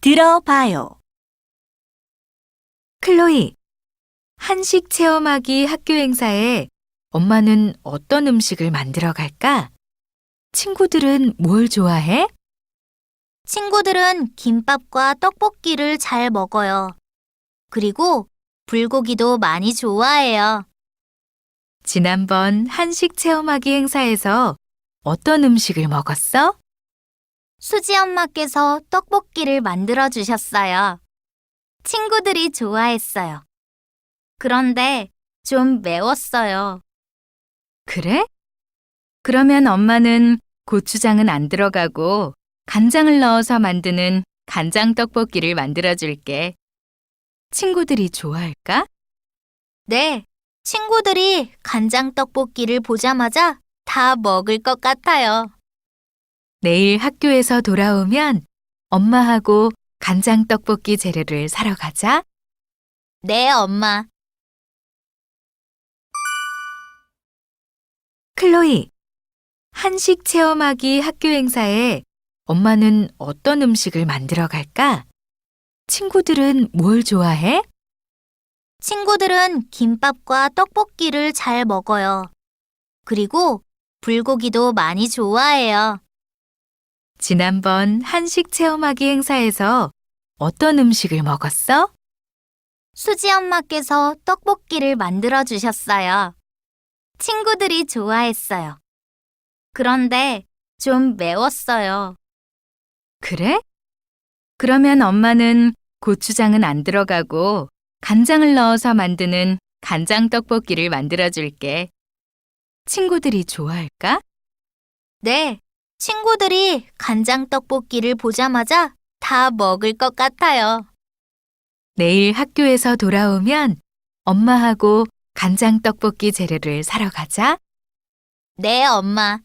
들어봐요. 클로이, 한식 체험하기 학교 행사에 엄마는 어떤 음식을 만들어 갈까? 친구들은 뭘 좋아해? 친구들은 김밥과 떡볶이를 잘 먹어요. 그리고 불고기도 많이 좋아해요. 지난번 한식 체험하기 행사에서 어떤 음식을 먹었어? 수지 엄마께서 떡볶이를 만들어 주셨어요. 친구들이 좋아했어요. 그런데 좀 매웠어요. 그래? 그러면 엄마는 고추장은 안 들어가고 간장을 넣어서 만드는 간장 떡볶이를 만들어 줄게. 친구들이 좋아할까? 네, 친구들이 간장 떡볶이를 보자마자 다 먹을 것 같아요. 내일 학교에서 돌아오면 엄마하고 간장 떡볶이 재료를 사러 가자. 네, 엄마. 클로이, 한식 체험하기 학교 행사에 엄마는 어떤 음식을 만들어 갈까? 친구들은 뭘 좋아해? 친구들은 김밥과 떡볶이를 잘 먹어요. 그리고 불고기도 많이 좋아해요. 지난번 한식 체험하기 행사에서 어떤 음식을 먹었어? 수지 엄마께서 떡볶이를 만들어 주셨어요. 친구들이 좋아했어요. 그런데 좀 매웠어요. 그래? 그러면 엄마는 고추장은 안 들어가고 간장을 넣어서 만드는 간장 떡볶이를 만들어 줄게. 친구들이 좋아할까? 네, 친구들이 간장 떡볶이를 보자마자 다 먹을 것 같아요. 내일 학교에서 돌아오면 엄마하고 간장 떡볶이 재료를 사러 가자. 네, 엄마.